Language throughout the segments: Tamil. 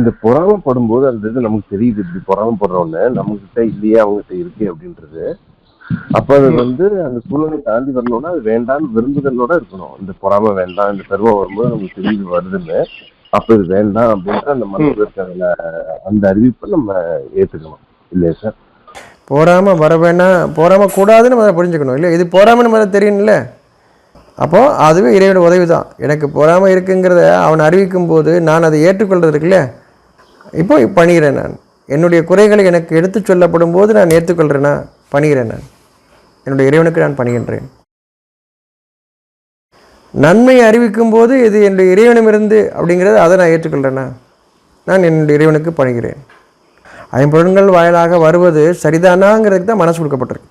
இந்த பொறாமப்படும் படும்போது அந்த இது நமக்கு தெரியுது இப்படி பொறாமப்படுறோன்னு நம்ம கிட்ட இல்லையே அவங்ககிட்ட இருக்கு அப்படின்றது. அப்ப அது வந்து அந்த சூழ்நிலை தாண்டி வரணும்னா அது வேண்டாம்னு விரும்புதலோட இருக்கணும். இந்த பொறாம வேண்டாம் இந்த பருவம் வரும்போது நமக்கு தெரியுது வருதுன்னு. அப்ப இது வேண்டாம் அப்படின்ற அந்த மனசுல இருக்கிறதுல அந்த அறிவிப்பை நம்ம ஏத்துக்கணும். இல்லையா சார்? போறாம வர வேணாம் போறாம கூடாதுன்னு நம்ம புரிஞ்சுக்கணும் இல்லை இது போறாமன்னு நம்ம தெரியும்ல. அப்போ அதுவே இறைவனோட உதவி தான் எனக்கு பொறாம இருக்குங்கிறத அவன் அறிவிக்கும் போது நான் அதை ஏற்றுக்கொள்றது இருக்குல்ல? இப்போ பணிகிறேன் நான். என்னுடைய குறைகளை எனக்கு எடுத்துச் சொல்லப்படும் போது நான் ஏற்றுக்கொள்கிறேன்னா பணிகிறேன் நான். என்னுடைய இறைவனுக்கு நான் பணிகின்றேன். நன்மையை அறிவிக்கும் போது இது என்னுடைய இறைவனமிருந்து அப்படிங்கிறத அதை நான் ஏற்றுக்கொள்கிறேன்னா நான் என்னுடைய இறைவனுக்கு பணிகிறேன். ஐம்பொருள்கள் வாயிலாக வருவது சரிதானாங்கிறதுக்கு தான் மனசு கொடுக்கப்பட்டிருக்கு.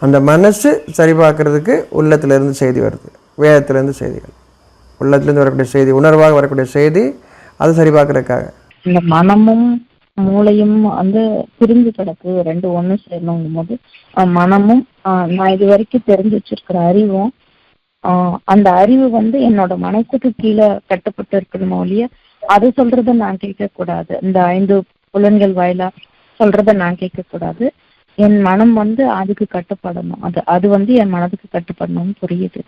அந்த மனசு சரி பார்க்கறதுக்கு உள்ளத்திலிருந்து செய்தி வருது. வேதத்திலேருந்து செய்திகள். உள்ளத்திலேருந்து வரக்கூடிய செய்தி உணர்வாக வரக்கூடிய செய்தி அது சரி பார்க்கறதுக்காக. இந்த மனமும் மூளையும் வந்து பிரிஞ்சு கிடக்கு ரெண்டு ஒண்ணு சேரணுங்கும் போது மனமும் நான் இது வரைக்கும் தெரிஞ்சு வச்சிருக்கிற அறிவும் அந்த அறிவு வந்து என்னோட மனசுக்கு கீழே கட்டுப்பட்டு இருக்கணும் ஒழிய அது சொல்றத நான் கேட்க கூடாது இந்த ஐந்து புலன்கள் வாயிலா சொல்றத நான் கேட்க கூடாது என் மனம் வந்து அதுக்கு கட்டுப்படணும். அது அது வந்து என் மனதுக்கு கட்டுப்படணும்னு புரியுது.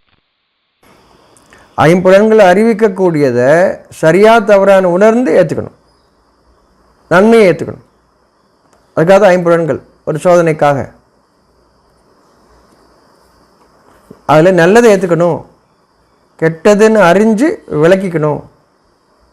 ஐம்புலன்கள் அறிவிக்கக்கூடியதை சரியாக தவறான உணர்ந்து ஏற்றுக்கணும் நன்மையை ஏற்றுக்கணும் அதுக்காக தான் ஐம்புலன்கள் ஒரு சோதனைக்காக. அதில் நல்லதை ஏற்றுக்கணும் கெட்டதுன்னு அறிஞ்சு விளக்கிக்கணும்.